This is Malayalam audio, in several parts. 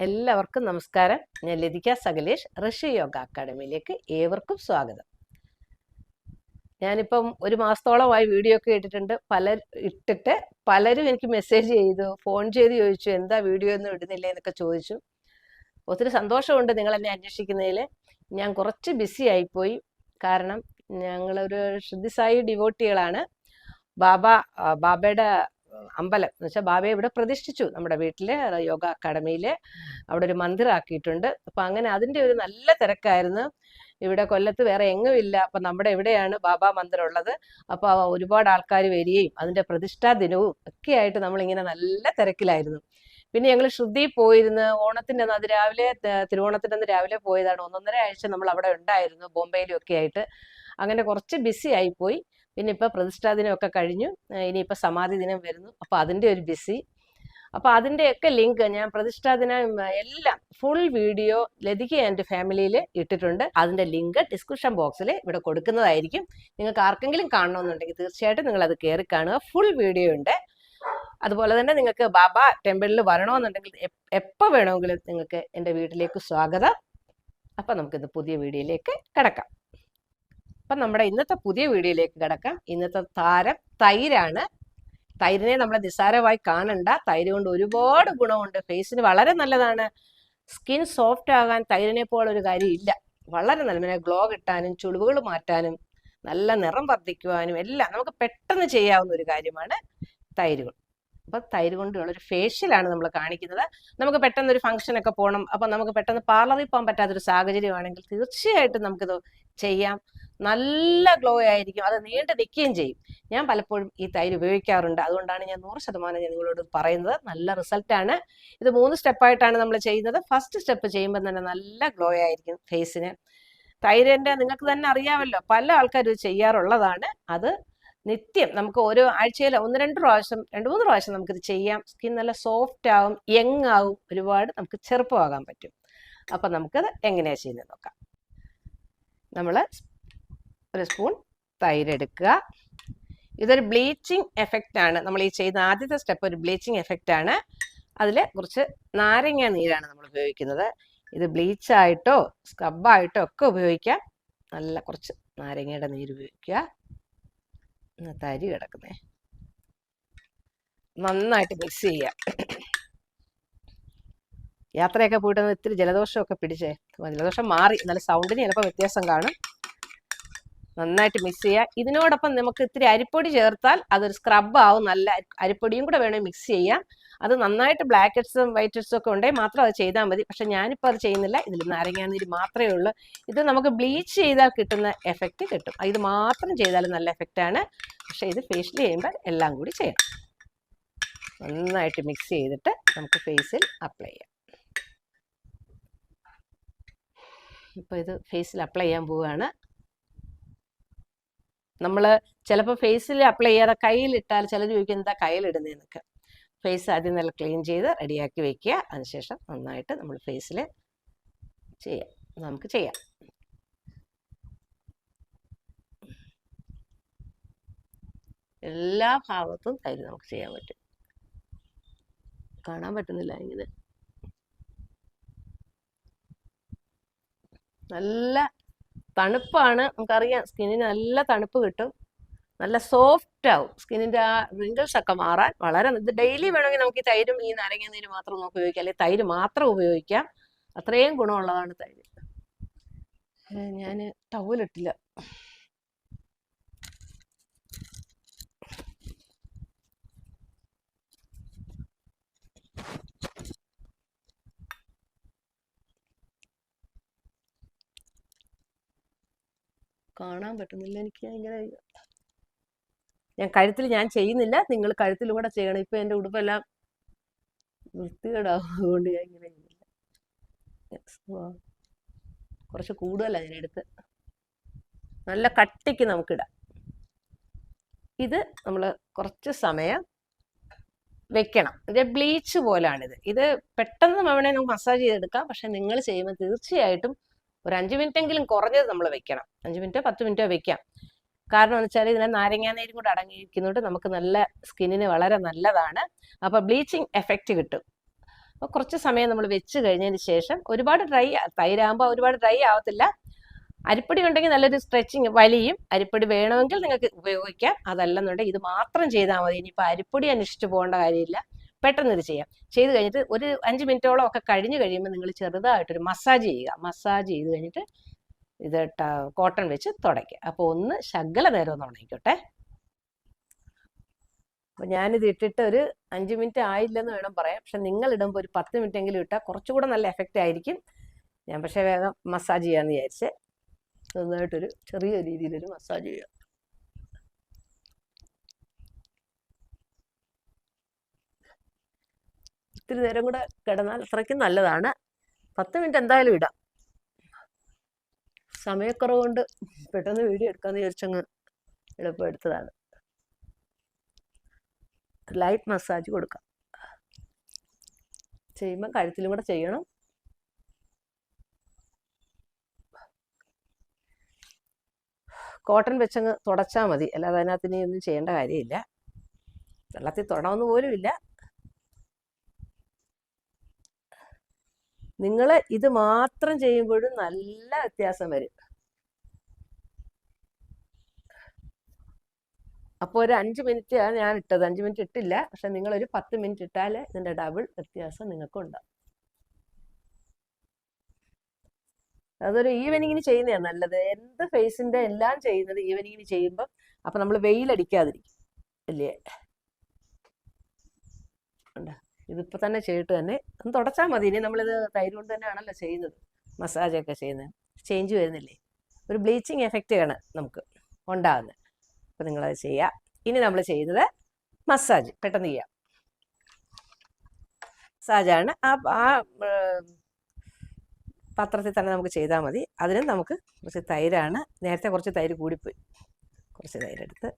എല്ലാവർക്കും നമസ്കാരം. ഞാൻ ലതിക സകലേഷ് ഋഷി യോഗ അക്കാഡമിയിലേക്ക് ഏവർക്കും സ്വാഗതം. ഞാനിപ്പം ഒരു മാസത്തോളമായി വീഡിയോ ഒക്കെ ഇട്ടിട്ടുണ്ട്. പല ഇട്ടിട്ട് പലരും എനിക്ക് മെസ്സേജ് ചെയ്തു ഫോൺ ചെയ്ത് ചോദിച്ചു എന്താ വീഡിയോ ഒന്നും ഇടുന്നില്ല? എന്നൊക്കെ ചോദിച്ചു. ഒത്തിരി സന്തോഷമുണ്ട് നിങ്ങൾ എന്നെ അന്വേഷിക്കുന്നതിൽ ഞാൻ കുറച്ച് ബിസി ആയിപ്പോയി. കാരണം ഞങ്ങളൊരു ശ്രദ്ധിസായി ഡിവോട്ടികളാണ് ബാബ ബാബയുടെ അമ്പലം. എന്ന് വെച്ചാൽ ബാബയെ ഇവിടെ പ്രതിഷ്ഠിച്ചു. നമ്മുടെ വീട്ടിലെ യോഗ അക്കാഡമിയിൽ അവിടെ ഒരു മന്ദിറാക്കിയിട്ടുണ്ട്. അപ്പൊ അങ്ങനെ അതിന്റെ ഒരു നല്ല തിരക്കായിരുന്നു. ഇവിടെ കൊല്ലത്ത് വേറെ എങ്ങും ഇല്ല. അപ്പൊ നമ്മുടെ എവിടെയാണ് ബാബാ മന്ദിരം ഉള്ളത് അപ്പൊ ഒരുപാട് ആൾക്കാർ വരികയും അതിന്റെ പ്രതിഷ്ഠാ ദിനവും ഒക്കെ ആയിട്ട് നമ്മൾ ഇങ്ങനെ നല്ല തിരക്കിലായിരുന്നു. പിന്നെ ഞങ്ങൾ ശ്രുതി പോയിരുന്ന്. ഓണത്തിന്റെ അന്ന് രാവിലെ തിരുവോണത്തിന്റെ അന്ന് രാവിലെ പോയതാണ്. ഒന്നൊന്നര ആഴ്ച നമ്മൾ അവിടെ ഉണ്ടായിരുന്നു ബോംബെയിലും ഒക്കെ ആയിട്ട്. അങ്ങനെ കുറച്ച് ബിസി ആയിപ്പോയി പിന്നെ ഇപ്പൊ പ്രതിഷ്ഠാ ദിനം ഒക്കെ കഴിഞ്ഞു. ഇനിയിപ്പോൾ ഇനിയിപ്പോ സമാധി ദിനം വരുന്നു. അപ്പൊ അതിന്റെ ഒരു ബിസി. അപ്പൊ അതിന്റെയൊക്കെ ലിങ്ക് ഞാൻ പ്രതിഷ്ഠാ ദിനം എല്ലാം ഫുൾ വീഡിയോ ലതിക ആൻഡ് ഫാമിലിയിൽ ഇട്ടിട്ടുണ്ട്. അതിന്റെ ലിങ്ക് ഡിസ്ക്രിപ്ഷൻ ബോക്സിൽ ഇവിടെ കൊടുക്കുന്നതായിരിക്കും. നിങ്ങൾക്ക് ആർക്കെങ്കിലും കാണണമെന്നുണ്ടെങ്കിൽ തീർച്ചയായിട്ടും നിങ്ങൾ അത് കയറി കാണുക. ഫുൾ വീഡിയോ ഉണ്ട്. അതുപോലെ തന്നെ നിങ്ങൾക്ക് ബാബ ടെമ്പിളിൽ വരണമെന്നുണ്ടെങ്കിൽ എപ്പോൾ വേണമെങ്കിലും നിങ്ങൾക്ക് എന്റെ വീട്ടിലേക്ക് സ്വാഗതം. അപ്പം നമുക്കിത് പുതിയ വീഡിയോയിലേക്ക് കിടക്കാം. അപ്പം നമ്മുടെ ഇന്നത്തെ പുതിയ വീഡിയോയിലേക്ക് കിടക്കാം. ഇന്നത്തെ താരം തൈരാണ്. തൈരിനെ നമ്മൾ നിസ്സാരമായി കാണണ്ട. തൈര് കൊണ്ട് ഒരുപാട് ഗുണമുണ്ട്. ഫേസിന് വളരെ നല്ലതാണ്. സ്കിൻ സോഫ്റ്റ് ആകാൻ തൈരിനെ പോലെ ഒരു കാര്യം ഇല്ല വളരെ നല്ല. പിന്നെ ഗ്ലോ കിട്ടാനും ചുളിവുകൾ മാറ്റാനും നല്ല നിറം വർദ്ധിക്കുവാനും എല്ലാം നമുക്ക് പെട്ടെന്ന് ചെയ്യാവുന്ന ഒരു കാര്യമാണ് തൈര് അപ്പൊ തൈര് കൊണ്ടുള്ള ഒരു ഫേഷ്യലാണ് നമ്മൾ കാണിക്കുന്നത്. നമുക്ക് പെട്ടെന്ന് ഒരു ഫംഗ്ഷൻ ഒക്കെ പോകണം അപ്പൊ നമുക്ക് പെട്ടെന്ന് പാർലറിൽ പോകാൻ പറ്റാത്തൊരു സാഹചര്യമാണെങ്കിൽ തീർച്ചയായിട്ടും നമുക്കിത് ചെയ്യാം. നല്ല ഗ്ലോ ആയിരിക്കും. അത് നീണ്ടു നിൽക്കുകയും ചെയ്യും. ഞാൻ പലപ്പോഴും ഈ തൈര് ഉപയോഗിക്കാറുണ്ട്. അതുകൊണ്ടാണ് ഞാൻ നൂറ് ശതമാനം ഞാൻ നിങ്ങളോട് പറയുന്നത്. നല്ല റിസൾട്ടാണ് ഇത് മൂന്ന് സ്റ്റെപ്പായിട്ടാണ് നമ്മൾ ചെയ്യുന്നത്. ഫസ്റ്റ് സ്റ്റെപ്പ് ചെയ്യുമ്പോൾ തന്നെ നല്ല ഗ്ലോ ആയിരിക്കും ഫേസിന് തൈരന്റെ നിങ്ങൾക്ക് തന്നെ അറിയാമല്ലോ. പല ആൾക്കാരും ചെയ്യാറുള്ളതാണ്. അത് നിത്യം നമുക്ക് ഓരോ ആഴ്ചയിൽ ഒന്ന് രണ്ട് പ്രാവശ്യം രണ്ട് മൂന്ന് പ്രാവശ്യം നമുക്കിത് ചെയ്യാം. സ്കിൻ നല്ല സോഫ്റ്റ് ആവും യങ് ആവും. ഒരുപാട് നമുക്ക് ചെറുപ്പമാകാൻ പറ്റും. അപ്പം നമുക്കത് എങ്ങനെയാണ് ചെയ്യുന്നത് നോക്കാം. നമ്മൾ ഒരു സ്പൂൺ തൈര് എടുക്കുക. ഇതൊരു ബ്ലീച്ചിങ് എഫക്റ്റ് ആണ്. നമ്മൾ ഈ ചെയ്യുന്ന ആദ്യത്തെ സ്റ്റെപ്പ് ഒരു ബ്ലീച്ചിങ് എഫക്റ്റ് ആണ്. അതിൽ കുറച്ച് നാരങ്ങ നീരാണ് നമ്മൾ ഉപയോഗിക്കുന്നത്. ഇത് ബ്ലീച്ചായിട്ടോ സ്ക്രബായിട്ടോ ഒക്കെ ഉപയോഗിക്കാം. നല്ല കുറച്ച് നാരങ്ങയുടെ നീര് ഉപയോഗിക്കുക. തരി കിടക്കുന്നേ. നന്നായിട്ട് മിക്സ് ചെയ്യുക. യാത്രയൊക്കെ പോയിട്ട് ഇത്തിരി ജലദോഷമൊക്കെ പിടിച്ചേ. ജലദോഷം മാറി. നല്ല സൗണ്ടിന് ചിലപ്പോൾ വ്യത്യാസം കാണും. നന്നായിട്ട് മിക്സ് ചെയ്യുക ഇതിനോടൊപ്പം നമുക്ക് ഇത്തിരി അരിപ്പൊടി ചേർത്താൽ അതൊരു സ്ക്രബ് ആവും. നല്ല അരി- അരിപ്പൊടിയും കൂടെ വേണമെങ്കിൽ മിക്സ് ചെയ്യാം. അത് നന്നായിട്ട് ബ്ലാക്ക് ഹെഡ്സും വൈറ്റ് ഹെഡ്സും ഒക്കെ ഉണ്ടെങ്കിൽ മാത്രം അത് ചെയ്താൽ മതി. പക്ഷെ ഞാനിപ്പോൾ അത് ചെയ്യുന്നില്ല. ഇതിൽ നാരങ്ങാനീര് മാത്രമേ ഉള്ളൂ. ഇത് നമുക്ക് ബ്ലീച്ച് ചെയ്താൽ കിട്ടുന്ന എഫക്റ്റ് കിട്ടും. ഇത് മാത്രം ചെയ്താൽ നല്ല എഫക്റ്റ് ആണ്. പക്ഷെ ഇത് ഫേഷ്യൽ ചെയ്യുമ്പോൾ എല്ലാം കൂടി ചെയ്യണം. നന്നായിട്ട് മിക്സ് ചെയ്തിട്ട് നമുക്ക് ഫേസിൽ അപ്ലൈ ചെയ്യാം. ഇപ്പോൾ ഇത് ഫേസിൽ അപ്ലൈ ചെയ്യാൻ പോവുകയാണ്. നമ്മൾ ചിലപ്പോൾ ഫേസിൽ അപ്ലൈ ചെയ്യാതെ കയ്യിലിട്ടാൽ ചിലർ ചോദിക്കും എന്താ കയ്യിലിടുന്നതെന്നൊക്കെ ഫേസ് ആദ്യം നല്ല ക്ലീൻ ചെയ്ത് റെഡിയാക്കി വെക്കുക അതിനുശേഷം നന്നായിട്ട് നമ്മൾ ഫേസിൽ ചെയ്യാം. നമുക്ക് ചെയ്യാം. എല്ലാ ഭാഗത്തും തൈര് നമുക്ക് ചെയ്യാൻ പറ്റും. കാണാൻ പറ്റുന്നില്ല ഇങ്ങനെ. നല്ല തണുപ്പാണ്. നമുക്കറിയാം സ്കിന്നിന് നല്ല തണുപ്പ് കിട്ടും. നല്ല സോഫ്റ്റ് ആവും. സ്കിന്നിന്റെ ആ റിങ്കിൾസ് ഒക്കെ മാറാൻ വളരെ ഇത് ഡെയിലി വേണമെങ്കിൽ നമുക്ക് ഈ തൈരും ഈ നാരങ്ങ നീര് മാത്രം നമുക്ക് ഉപയോഗിക്കാം. അല്ലെങ്കിൽ തൈര് മാത്രം ഉപയോഗിക്കാം. അത്രയും ഗുണമുള്ളതാണ് തൈര്. ഞാൻ ടവലിട്ടില്ല കാണാൻ പറ്റുന്നില്ല. എനിക്ക് ഭയങ്കര ഞാൻ കഴുത്തിൽ ഞാൻ ചെയ്യുന്നില്ല. നിങ്ങൾ കഴുത്തിലൂടെ ചെയ്യണം. ഇപ്പൊ എന്റെ ഉടുപ്പെല്ലാം വൃത്തികേടാവും അതുകൊണ്ട് ഞാൻ ഇങ്ങനെ കുറച്ച് കൂടുതലാണ് ഞാൻ എടുത്ത്. നല്ല കട്ടിക്ക് നമുക്കിടാം. ഇത് നമ്മൾ കുറച്ച് സമയം വെക്കണം. ഇത് ബ്ലീച്ച് പോലാണിത്. ഇത് പെട്ടെന്ന് വേണേൽ നമുക്ക് മസാജ് ചെയ്തെടുക്കാം. പക്ഷെ നിങ്ങൾ ചെയ്യുമ്പോൾ തീർച്ചയായിട്ടും ഒരു അഞ്ച് മിനിറ്റ് എങ്കിലും കുറഞ്ഞത് നമ്മൾ വെക്കണം. അഞ്ച് മിനിറ്റോ പത്ത് മിനിറ്റോ വെക്കാം. കാരണം എന്ന് വെച്ചാൽ ഇതിനെ നാരങ്ങാനീരും കൂടെ അടങ്ങിയിരിക്കുന്നതുകൊണ്ട് നമുക്ക് നല്ല സ്കിന്നിന് വളരെ നല്ലതാണ്. അപ്പൊ ബ്ലീച്ചിങ് എഫക്റ്റ് കിട്ടും. അപ്പോൾ കുറച്ച് സമയം നമ്മൾ വെച്ച് കഴിഞ്ഞതിന് ശേഷം ഒരുപാട് ഡ്രൈ തൈരാകുമ്പോൾ ഒരുപാട് ഡ്രൈ ആവത്തില്ല. അരിപ്പൊടി ഉണ്ടെങ്കിൽ നല്ലൊരു സ്ട്രെച്ചിങ് വലിയും. അരിപ്പൊടി വേണമെങ്കിൽ നിങ്ങൾക്ക് ഉപയോഗിക്കാം. അതല്ലെന്നുണ്ടെങ്കിൽ ഇത് മാത്രം ചെയ്താൽ മതി. ഇനിയിപ്പോൾ അരിപ്പൊടി അന്വേഷിച്ച് പോകേണ്ട കാര്യമില്ല. പെട്ടെന്ന് ഇത് ചെയ്യാം. ചെയ്ത് കഴിഞ്ഞിട്ട് ഒരു അഞ്ച് മിനിറ്റോളം ഒക്കെ കഴിഞ്ഞ് കഴിയുമ്പോൾ നിങ്ങൾ ചെറുതായിട്ടൊരു മസാജ് ചെയ്യുക. മസാജ് ചെയ്ത് കഴിഞ്ഞിട്ട് ഇത് കോട്ടൺ വെച്ച് തുടയ്ക്കുക. അപ്പോൾ ഒന്ന് ശകല നേരം ഒന്ന് ഉണങ്ങിക്കോട്ടെ. അപ്പോൾ ഞാനിത് ഇട്ടിട്ട് ഒരു അഞ്ച് മിനിറ്റ് ആയില്ലെന്ന് വേണം പറയാം പക്ഷെ നിങ്ങൾ ഇടുമ്പോൾ ഒരു പത്ത് മിനിറ്റ് എങ്കിലും ഇട്ടാൽ കുറച്ചുകൂടെ നല്ല എഫക്റ്റ് ആയിരിക്കും. ഞാൻ പക്ഷേ വേഗം മസാജ് ചെയ്യാമെന്ന് വിചാരിച്ച്. നന്നായിട്ടൊരു ചെറിയ രീതിയിലൊരു മസാജ് ചെയ്യുക ഇത്തിരി നേരം കൂടെ കിടന്നാൽ അത്രയ്ക്കും നല്ലതാണ്. പത്ത് മിനിറ്റ് എന്തായാലും ഇടാം. സമയക്കുറവ് കൊണ്ട് പെട്ടെന്ന് വീഡിയോ എടുക്കാന്ന് വിചാരിച്ചങ്ങ് എളുപ്പം എടുത്തതാണ്. ലൈറ്റ് മസാജ് കൊടുക്കാം. ചെയ്യുമ്പോൾ കഴുത്തിലും കൂടെ ചെയ്യണം. കോട്ടൺ വെച്ചങ്ങ് തുടച്ചാൽ മതി. അല്ലാതെ അതിനകത്ത് ഇനി ഒന്നും ചെയ്യേണ്ട കാര്യമില്ല. വെള്ളത്തിൽ തൊടണമെന്ന് പോലും നിങ്ങൾ ഇത് മാത്രം ചെയ്യുമ്പോഴും നല്ല വ്യത്യാസം വരും. അപ്പോൾ ഒരു അഞ്ച് മിനിറ്റ് ഞാൻ ഇട്ടത്. അഞ്ച് മിനിറ്റ് ഇട്ടില്ല. പക്ഷെ നിങ്ങൾ ഒരു പത്ത് മിനിറ്റ് ഇട്ടാൽ ഇതിന്റെ ഡബിൾ വ്യത്യാസം നിങ്ങൾക്ക് ഉണ്ടാവും. അതൊരു ഈവനിങ്ങിന് ചെയ്യുന്നതാണ് നല്ലത്. എന്ത് ഫേസിന്റെ എല്ലാം ചെയ്യുന്നത് ഈവനിങ്ങിന് ചെയ്യുമ്പോൾ അപ്പൊ നമ്മൾ വെയിലടിക്കാതിരിക്കും. അല്ലേ? ഉണ്ട്? ഇതിപ്പോ തന്നെ ചെയ്തിട്ട് തന്നെ ഒന്ന് തുടച്ചാൽ മതി. ഇനി നമ്മളിത് തൈര് കൊണ്ട് തന്നെയാണല്ലോ ചെയ്യുന്നത്. മസാജൊക്കെ ചെയ്യുന്നത്. ചേഞ്ച് വരുന്നില്ലേ? ഒരു ബ്ലീച്ചിങ് എഫക്റ്റ് ആണ് നമുക്ക് ഉണ്ടാകുന്നത് അപ്പം നിങ്ങളത് ചെയ്യുക ഇനി നമ്മൾ ചെയ്യുന്നത് മസാജ്. പെട്ടെന്ന് ചെയ്യാം. മസാജാണ് ആ ആ പത്രത്തിൽ തന്നെ നമുക്ക് ചെയ്താൽ മതി. അതിനും നമുക്ക് കുറച്ച് തൈരാണ്. നേരത്തെ കുറച്ച് തൈര് കൂടിപ്പോയി. കുറച്ച് തൈരെടുത്ത്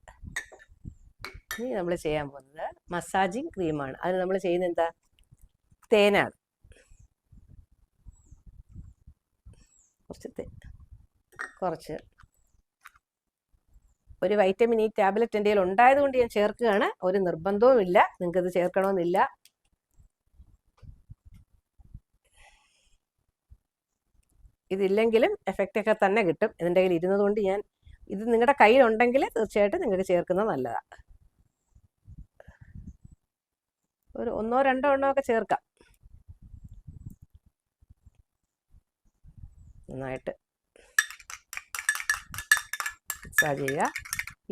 ഇനി നമ്മൾ ചെയ്യാൻ പോകുന്നത് മസാജിങ് ക്രീമാണ്. അതിന് നമ്മൾ ചെയ്യുന്നത് എന്താ? തേനാണ്. കുറച്ച് തേ കുറച്ച്. ഒരു വൈറ്റമിൻ ഇ ടാബ്ലറ്റ് എന്റെ കയ്യിൽ ഉണ്ടായതുകൊണ്ട് ഞാൻ ചേർക്കുകയാണ്. ഒരു നിർബന്ധവും ഇല്ല. നിങ്ങൾക്കത് ചേർക്കണമെന്നില്ല. ഇതില്ലെങ്കിലും എഫക്റ്റ് ഒക്കെ തന്നെ കിട്ടും. ഇതിന്റെ കയ്യിൽ ഇരുന്നത് കൊണ്ട് ഞാൻ ഇത് നിങ്ങളുടെ കയ്യിലുണ്ടെങ്കിൽ തീർച്ചയായിട്ടും നിങ്ങൾക്ക് ചേർക്കുന്നത് നല്ലതാണ് ഒരു ഒന്നോ രണ്ടോ എണ്ണോ ഒക്കെ ചേർക്കാം. നന്നായിട്ട് മസാജ് ചെയ്യുക.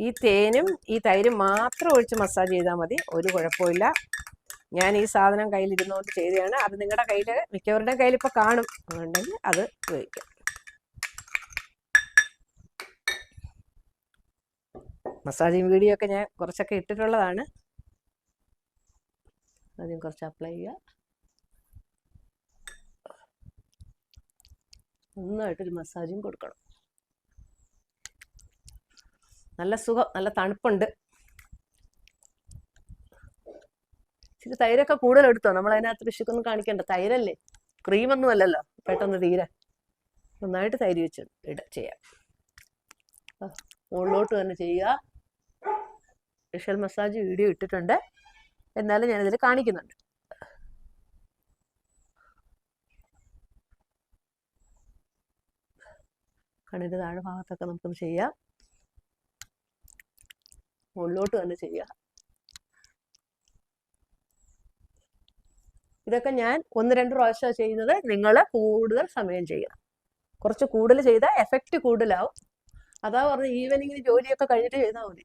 ഈ തേനും ഈ തൈരും മാത്രം ഒഴിച്ച് മസാജ് ചെയ്താൽ മതി. ഒരു കുഴപ്പമില്ല ഞാൻ ഈ സാധനം കയ്യിലിരുന്നുകൊണ്ട് ചെയ്തതാണ്. അത് നിങ്ങളുടെ കയ്യിൽ മിക്കവരുടെയും കയ്യിൽ ഇപ്പോൾ കാണും. അതുണ്ടെങ്കിൽ അത് ഉപയോഗിക്കാം. മസാജിങ് വീഡിയോ ഒക്കെ ഞാൻ കുറച്ചൊക്കെ ഇട്ടിട്ടുള്ളതാണ്. ആദ്യം കുറച്ച് അപ്ലൈ ചെയ്യുക. നന്നായിട്ടൊരു മസാജും കൊടുക്കണം. നല്ല സുഖം നല്ല തണുപ്പുണ്ട്. ഇച്ചിരി തൈരൊക്കെ കൂടുതൽ എടുത്തോ നമ്മൾ അതിനകത്ത് പിശുക്കൊന്നും കാണിക്കണ്ട. തൈരല്ലേ? ക്രീമൊന്നും അല്ലല്ലോ. പെട്ടെന്ന് തീരെ. നന്നായിട്ട് തൈര് വെച്ച് ഇട ചെയ്യാം. മുകളിലോട്ട് തന്നെ ചെയ്യുക. സ്പെഷ്യൽ മസാജ് വീഡിയോ ഇട്ടിട്ടുണ്ട്. എന്നാലും ഞാനിതിൽ കാണിക്കുന്നുണ്ട്. കണ്ണിന്റെ താഴെ ഭാഗത്തൊക്കെ നമുക്കൊന്ന് ചെയ്യാം. മുകളിലോട്ട് തന്നെ ചെയ്യാം. ഇതൊക്കെ ഞാൻ ഒന്ന് രണ്ട് പ്രാവശ്യം ചെയ്യുന്നത്. നിങ്ങൾ കൂടുതൽ സമയം ചെയ്യണം. കുറച്ച് കൂടുതൽ ചെയ്താൽ എഫക്റ്റ് കൂടുതലാവും. അതാ പറഞ്ഞ ഈവനിങ്ങിന് ജോലിയൊക്കെ കഴിഞ്ഞിട്ട് ചെയ്താൽ മതി.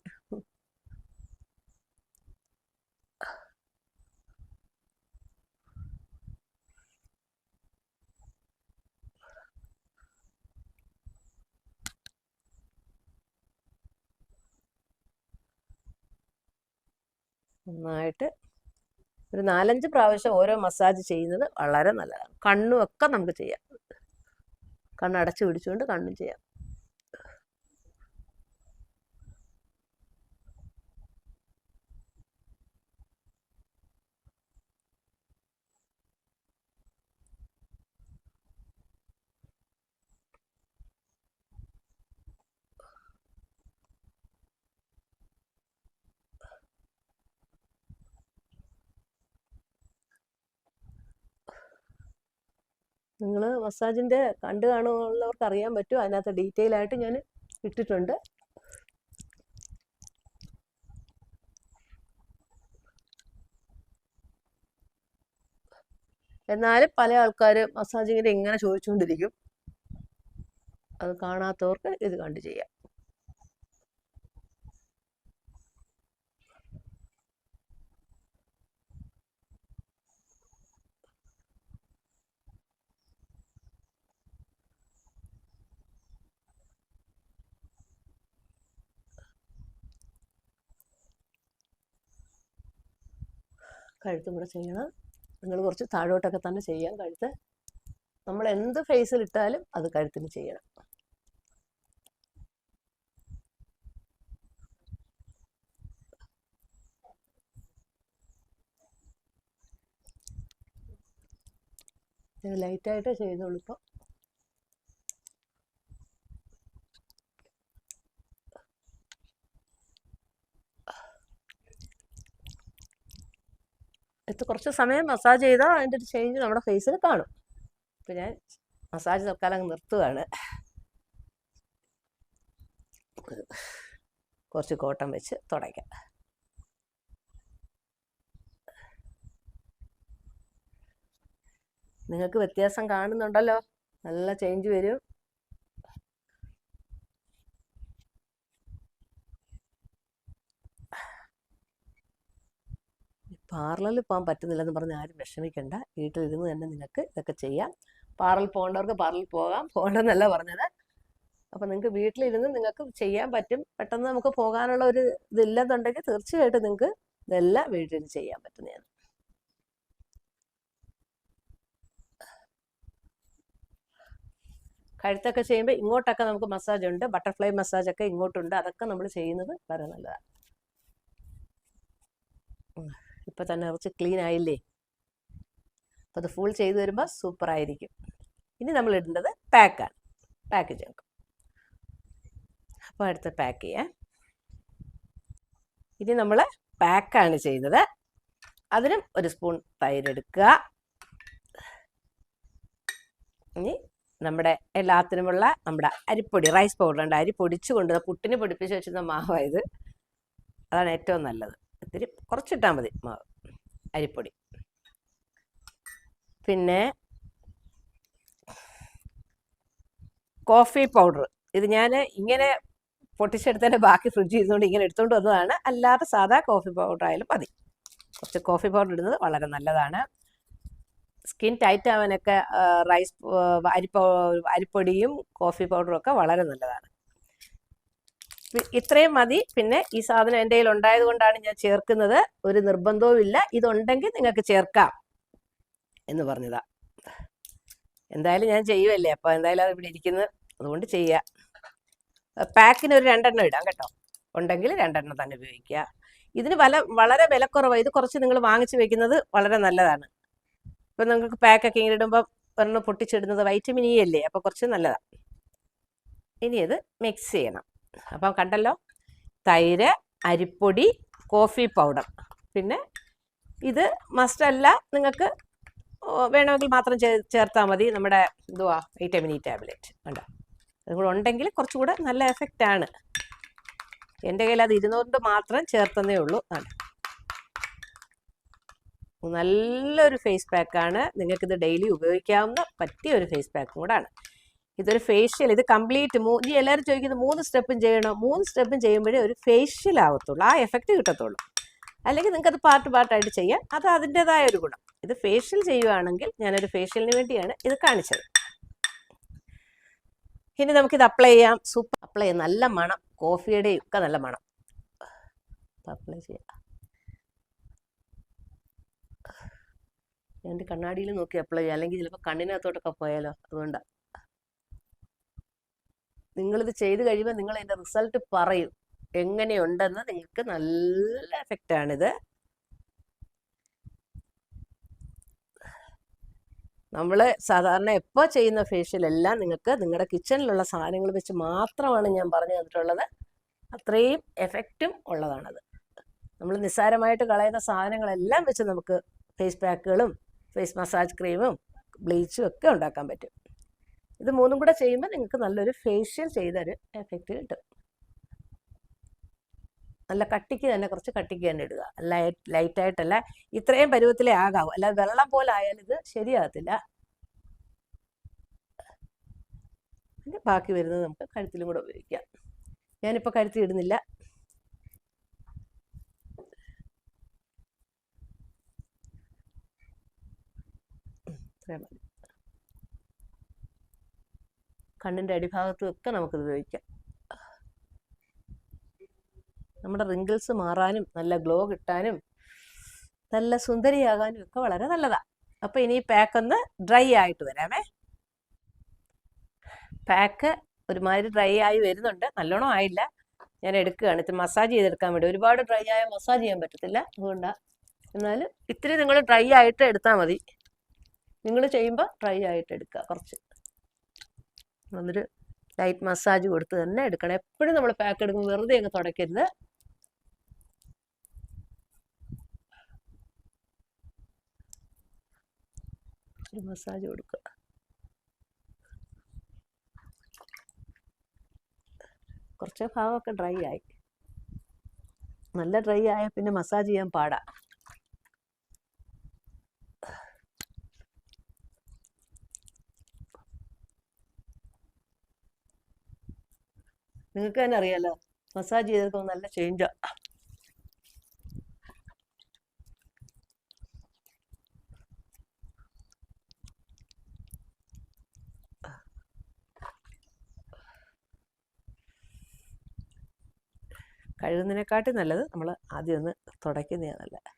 നന്നായിട്ട് ഒരു നാലഞ്ച് പ്രാവശ്യം ഓരോ മസാജ് ചെയ്യുന്നത് വളരെ നല്ലതാണ്. കണ്ണും ഒക്കെ നമുക്ക് ചെയ്യാം. കണ്ണടച്ച് പിടിച്ചുകൊണ്ട് കണ്ണും ചെയ്യാം. നിങ്ങൾ മസാജിന്റെ കണ്ടു കാണുന്നവർക്ക് അറിയാൻ പറ്റും. അതിനകത്ത് ഡീറ്റെയിൽ ആയിട്ട് ഞാൻ ഇട്ടിട്ടുണ്ട്. എന്നാലും പല ആൾക്കാർ മസാജിങ്ങിന്റെ ഇങ്ങനെ ചോദിച്ചുകൊണ്ടിരിക്കും അത് കാണാത്തവർക്ക് ഇത് കണ്ട് ചെയ്യാം. കഴുത്തും കൂടെ ചെയ്യണം. നിങ്ങൾ കുറച്ച് താഴോട്ടൊക്കെ തന്നെ ചെയ്യാം കഴുത്ത്. നമ്മൾ എന്ത് ഫേസിൽ ഇട്ടാലും അത് കഴുത്തിന് ചെയ്യണം. ലൈറ്റായിട്ട് ചെയ്തോളൂ ഇപ്പോൾ ഇത് കുറച്ച് സമയം മസാജ് ചെയ്താൽ അതിന്റെ ഒരു ചേഞ്ച് നമ്മുടെ ഫേസിൽ കാണും. അപ്പം ഞാൻ മസാജ് തൽക്കാലം അങ്ങ് നിർത്തുകയാണ് കുറച്ച് കോട്ടൺ വെച്ച് തുടയ്ക്കാം. നിങ്ങൾക്ക് വ്യത്യാസം കാണുന്നുണ്ടല്ലോ? നല്ല ചേഞ്ച് വരും. പാർലറിൽ പോകാൻ പറ്റുന്നില്ലെന്ന് പറഞ്ഞ് ആരും വിഷമിക്കണ്ട. വീട്ടിലിരുന്ന് തന്നെ നിങ്ങൾക്ക് ഇതൊക്കെ ചെയ്യാം. പാർലറിൽ പോകേണ്ടവർക്ക് പാർലറിൽ പോകാം. പോകണ്ടെന്നല്ല പറഞ്ഞത്. അപ്പം നിങ്ങൾക്ക് വീട്ടിലിരുന്ന് നിങ്ങൾക്ക് ചെയ്യാൻ പറ്റും. പെട്ടെന്ന് നമുക്ക് പോകാനുള്ള ഒരു ഇതില്ലെന്നുണ്ടെങ്കിൽ തീർച്ചയായിട്ടും നിങ്ങൾക്ക് ഇതെല്ലാം വീട്ടിൽ ചെയ്യാൻ പറ്റുന്നതാണ്. കഴുത്തൊക്കെ ചെയ്യുമ്പോൾ ഇങ്ങോട്ടൊക്കെ നമുക്ക് മസാജ് ഉണ്ട്. ബട്ടർഫ്ലൈ മസാജ് ഒക്കെ ഇങ്ങോട്ടുണ്ട്. അതൊക്കെ നമ്മൾ ചെയ്യുന്നത് വളരെ നല്ലതാണ്. ഇപ്പം തന്നെ കുറച്ച് ക്ലീൻ ആയില്ലേ? അപ്പോൾ അത് ഫുൾ ചെയ്ത് വരുമ്പോൾ സൂപ്പർ ആയിരിക്കും. ഇനി നമ്മൾ ഇടേണ്ടത് പാക്കാണ് പാക്ക് ചേർക്കും അപ്പോൾ അടുത്ത പാക്ക് ചെയ്യാം. ഇനി നമ്മൾ പാക്കാണ് ചെയ്തത് അതിനും ഒരു സ്പൂൺ തൈര് എടുക്കുക. ഇനി നമ്മുടെ എല്ലാത്തിനുമുള്ള നമ്മുടെ അരിപ്പൊടി റൈസ് പൗഡർ ഉണ്ട്. അരി പൊടിച്ചു കൊണ്ട് പുട്ടിന് പൊടിപ്പിച്ച് വെച്ചിരുന്ന മാവായത് അതാണ് ഏറ്റവും നല്ലത്. ഇത്തിരി കുറച്ചിട്ടാൽ മതി മാവ് അരിപ്പൊടി. പിന്നെ കോഫി പൗഡർ. ഇത് ഞാൻ ഇങ്ങനെ പൊട്ടിച്ചെടുത്തതിന്റെ ബാക്കി ഫ്രിഡ്ജ് ചെയ്തുകൊണ്ട് ഇങ്ങനെ എടുത്തുകൊണ്ട് വന്നതാണ്. അല്ലാതെ സാധാ കോഫി പൗഡർ ആയാലും മതി. കുറച്ച് കോഫി പൗഡർ ഇടുന്നത് വളരെ നല്ലതാണ്. സ്കിൻ ടൈറ്റ് ആവാനൊക്കെ റൈസ് അരിപ്പ അരിപ്പൊടിയും കോഫി പൗഡറും ഒക്കെ വളരെ നല്ലതാണ്. ഇത്രയും മതി. പിന്നെ ഈ സാധനം എന്റെ കയ്യിൽ ഉണ്ടായത് കൊണ്ടാണ് ഞാൻ ചേർക്കുന്നത്. ഒരു നിർബന്ധവും ഇല്ല. ഇതുണ്ടെങ്കിൽ നിങ്ങൾക്ക് ചേർക്കാം എന്ന് പറഞ്ഞതാ. എന്തായാലും ഞാൻ ചെയ്യുമല്ലേ അപ്പോൾ എന്തായാലും അത് ഇവിടെ ഇരിക്കുന്നത് അതുകൊണ്ട് ചെയ്യാം. പാക്കിന് ഒരു രണ്ടെണ്ണം ഇടാം കേട്ടോ. ഉണ്ടെങ്കിൽ രണ്ടെണ്ണം തന്നെ ഉപയോഗിക്കുക. ഇതിന് വില വളരെ വിലക്കുറവാണ് ഇത് കുറച്ച് നിങ്ങൾ വാങ്ങിച്ചു വെക്കുന്നത് വളരെ നല്ലതാണ്. ഇപ്പം നിങ്ങൾക്ക് പാക്കൊക്കെ ഇങ്ങനെ ഇടുമ്പോൾ ഒരെണ്ണം പൊട്ടിച്ചിടുന്നത് വൈറ്റമിൻ ഇ അല്ലേ? അപ്പോൾ കുറച്ച് നല്ലതാണ് ഇനി ഇത് മിക്സ് ചെയ്യണം. അപ്പം കണ്ടല്ലോ? തൈര് അരിപ്പൊടി കോഫി പൗഡർ പിന്നെ ഇത് മസ്റ്റല്ല നിങ്ങൾക്ക് വേണമെങ്കിൽ മാത്രം ചേർത്താൽ മതി നമ്മുടെ എന്തുവാ വൈറ്റമിൻ ഇ ടാബ്ലറ്റ് കണ്ടോ? അതുകൂടെ ഉണ്ടെങ്കിൽ കുറച്ചുകൂടെ നല്ല എഫക്റ്റാണ് എന്റെ കയ്യിൽ അത് ഇരുന്നൂറിന്റെ മാത്രം ചേർത്തന്നേ ഉള്ളൂ. ആണ് നല്ലൊരു ഫേസ് പാക്കാണ് നിങ്ങൾക്കിത് ഡെയിലി ഉപയോഗിക്കാവുന്ന പറ്റിയ ഒരു ഫേസ് പാക്കും കൂടാണ് ഇതൊരു ഫേഷ്യൽ ഇത് കംപ്ലീറ്റ് മൂ ഇനി എല്ലാവരും ചോദിക്കുന്നത് മൂന്ന് സ്റ്റെപ്പും ചെയ്യണം? മൂന്ന് സ്റ്റെപ്പും ചെയ്യുമ്പോഴേ ഒരു ഫേഷ്യൽ ആവത്തുള്ളൂ. ആ എഫക്റ്റ് കിട്ടത്തുള്ളൂ. അല്ലെങ്കിൽ നിങ്ങൾക്കത് പാർട്ട് പാർട്ടായിട്ട് ചെയ്യാം. അത് അതിന്റെതായ ഒരു ഗുണം. ഇത് ഫേഷ്യൽ ചെയ്യുവാണെങ്കിൽ ഞാനൊരു ഫേഷ്യലിന് വേണ്ടിയാണ് ഇത് കാണിച്ചത്. ഇനി നമുക്കിത് അപ്ലൈ ചെയ്യാം. സൂപ്പർ അപ്ലൈ ചെയ്യാം. നല്ല മണം. കോഫിയുടെയും ഒക്കെ നല്ല മണം. അപ്ലൈ ചെയ്യാം. ഞാൻ കണ്ണാടിയിൽ നോക്കി അപ്ലൈ ചെയ്യാം. അല്ലെങ്കിൽ ചിലപ്പോൾ കണ്ണിനകത്തോട്ടൊക്കെ പോയാലോ? അതുകൊണ്ടാണ് നിങ്ങളിത് ചെയ്ത് കഴിയുമ്പോൾ നിങ്ങൾ അതിന്റെ റിസൾട്ട് പറയും. എങ്ങനെയുണ്ടെന്ന് നിങ്ങൾക്ക് നല്ല എഫക്റ്റാണിത് നമ്മൾ സാധാരണ എപ്പോൾ ചെയ്യുന്ന ഫേഷ്യലെല്ലാം നിങ്ങൾക്ക് നിങ്ങളുടെ കിച്ചണിലുള്ള സാധനങ്ങൾ വെച്ച് മാത്രമാണ് ഞാൻ പറഞ്ഞു തന്നിട്ടുള്ളത്. അത്രയും എഫക്റ്റും ഉള്ളതാണത്. നമ്മൾ നിസ്സാരമായിട്ട് കളയുന്ന സാധനങ്ങളെല്ലാം വെച്ച് നമുക്ക് ഫേസ് പാക്കുകളും ഫേസ് മസാജ് ക്രീമും ബ്ലീച്ചും ഒക്കെ ഉണ്ടാക്കാൻ പറ്റും. ഇത് മൂന്നും കൂടെ ചെയ്യുമ്പോൾ നിങ്ങൾക്ക് നല്ലൊരു ഫേഷ്യൽ ചെയ്തൊരു എഫക്റ്റ് കിട്ടും. നല്ല കട്ടിക്ക് തന്നെ കുറച്ച് കട്ടിക്ക് തന്നെ ഇടുക. ലൈറ്റ് ലൈറ്റായിട്ടല്ല ഇത്രയും പരുവത്തിലേ ആകാവും. അല്ലാതെ വെള്ളം പോലെ ആയാലും ഇത് ശരിയാകത്തില്ല. പിന്നെ ബാക്കി വരുന്നത് നമുക്ക് കഴുത്തിലും കൂടെ ഉപയോഗിക്കാം. ഞാനിപ്പോൾ കഴുത്തിൽ ഇടുന്നില്ല. ഇത്രയും മതി. കണ്ണിന്റെ അടിഭാഗത്തും ഒക്കെ നമുക്കിത് ഉപയോഗിക്കാം. നമ്മുടെ റിങ്കിൾസ് മാറാനും നല്ല ഗ്ലോ കിട്ടാനും നല്ല സുന്ദരിയാകാനും ഒക്കെ വളരെ നല്ലതാണ് അപ്പം ഇനി പാക്ക് ഒന്ന് ഡ്രൈ ആയിട്ട് വരാമേ. പാക്ക് ഒരുമാതിരി ഡ്രൈ ആയി വരുന്നുണ്ട്. നല്ലോണം ആയില്ല. ഞാൻ എടുക്കുകയാണ്. ഇത് മസാജ് ചെയ്തെടുക്കാൻ വേണ്ടി. ഒരുപാട് ഡ്രൈ ആയ മസാജ് ചെയ്യാൻ പറ്റത്തില്ല. അതുകൊണ്ടാണ് എന്നാലും ഇത്തിരി നിങ്ങൾ ഡ്രൈ ആയിട്ട് എടുത്താൽ മതി. നിങ്ങൾ ചെയ്യുമ്പോൾ ഡ്രൈ ആയിട്ട് എടുക്കുക. കുറച്ച്. എന്നൊരു ലൈറ്റ് മസാജ് കൊടുത്ത് തന്നെ എടുക്കണം. എപ്പോഴും നമ്മൾ പാക്ക് എടുക്കുമ്പോൾ വെറുതെ അങ്ങ് തുടയ്ക്കരുത്. മസാജ് കൊടുക്കുക. കുറച്ച് ഭാഗമൊക്കെ ഡ്രൈ ആയി. നല്ല ഡ്രൈ ആയ പിന്നെ മസാജ് ചെയ്യാൻ പാടാ. നിങ്ങൾക്ക് തന്നെ അറിയാലോ. മസാജ് ചെയ്തപ്പോൾ നല്ല ചേഞ്ചാ കഴുകുന്നതിനെക്കാട്ടി നല്ലത് നമ്മൾ ആദ്യം ഒന്ന് തുടയ്ക്കുന്നതാണ് നല്ലത്.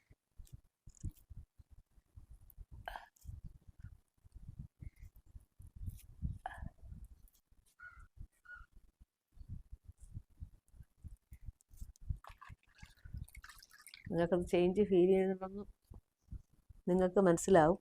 നിങ്ങൾക്കത് ചേഞ്ച് ഫീൽ ചെയ്യുന്നുണ്ടെന്ന് നിങ്ങൾക്ക് മനസ്സിലാവും.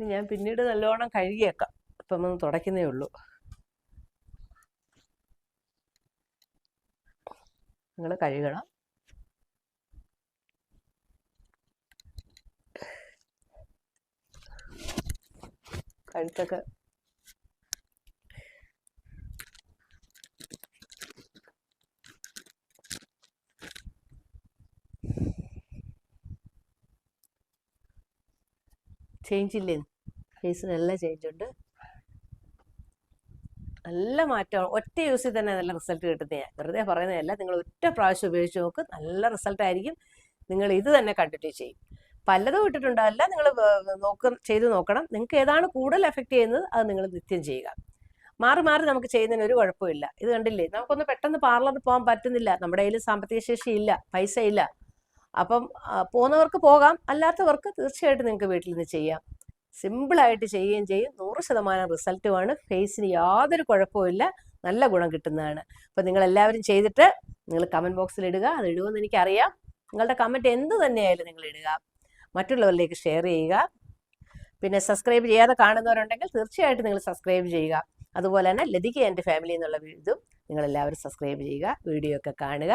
ഞാൻ പിന്നീട് നല്ലോണം കഴുകിയേക്കാം. ഇപ്പം ഒന്ന് തുടയ്ക്കുന്നേ ഉള്ളൂ. നിങ്ങൾ കഴുകണം. കഴുത്തൊക്കെ ചേഞ്ച് ഇല്ലേ? ഫേസിന് നല്ല ചേഞ്ച് ഉണ്ട്. നല്ല മാറ്റമാണ് ഒറ്റ യൂസിൽ തന്നെ നല്ല റിസൾട്ട് കിട്ടുന്നതാണ് വെറുതെ പറയുന്നതല്ല. നിങ്ങൾ ഒറ്റ പ്രാവശ്യം ഉപയോഗിച്ച് നോക്ക്. നല്ല റിസൾട്ട് ആയിരിക്കും. നിങ്ങൾ ഇത് തന്നെ കണ്ടിട്ട് ചെയ്യും. പലതും ഇട്ടിട്ടുണ്ടാവില്ല നിങ്ങൾ നോക്ക ചെയ്ത് നോക്കണം. നിങ്ങൾക്ക് ഏതാണ് കൂടുതൽ എഫക്റ്റ് ചെയ്യുന്നത്? അത് നിങ്ങൾ നിത്യം ചെയ്യുക. മാറി മാറി നമുക്ക് ചെയ്യുന്നതിന് ഒരു കുഴപ്പമില്ല. ഇത് കണ്ടില്ലേ? നമുക്കൊന്ന് പെട്ടെന്ന് പാർലറിൽ പോകാൻ പറ്റുന്നില്ല. നമ്മുടെ കയ്യിൽ സാമ്പത്തിക ശേഷി ഇല്ല. പൈസ ഇല്ല. അപ്പം പോകുന്നവർക്ക് പോകാം. അല്ലാത്തവർക്ക് തീർച്ചയായിട്ടും നിങ്ങൾക്ക് വീട്ടിൽ നിന്ന് ചെയ്യാം. സിമ്പിളായിട്ട് ചെയ്യുകയും ചെയ്യും. നൂറ് ശതമാനം റിസൾട്ടുമാണ്. ഫേസിന് യാതൊരു കുഴപ്പമില്ല നല്ല ഗുണം കിട്ടുന്നതാണ്. അപ്പം നിങ്ങൾ എല്ലാവരും ചെയ്തിട്ട് നിങ്ങൾ കമന്റ് ബോക്സിൽ ഇടുക. അത് ഇടുമെന്ന് എനിക്കറിയാം. നിങ്ങളുടെ കമന്റ് എന്ത് തന്നെയായാലും നിങ്ങൾ ഇടുക. മറ്റുള്ളവരിലേക്ക് ഷെയർ ചെയ്യുക. പിന്നെ സബ്സ്ക്രൈബ് ചെയ്യാതെ കാണുന്നവരുണ്ടെങ്കിൽ തീർച്ചയായിട്ടും നിങ്ങൾ സബ്സ്ക്രൈബ് ചെയ്യുക. അതുപോലെ തന്നെ ലതിക എന്റെ ഫാമിലി എന്നുള്ള ഇതും നിങ്ങളെല്ലാവരും സബ്സ്ക്രൈബ് ചെയ്യുക. വീഡിയോ ഒക്കെ കാണുക.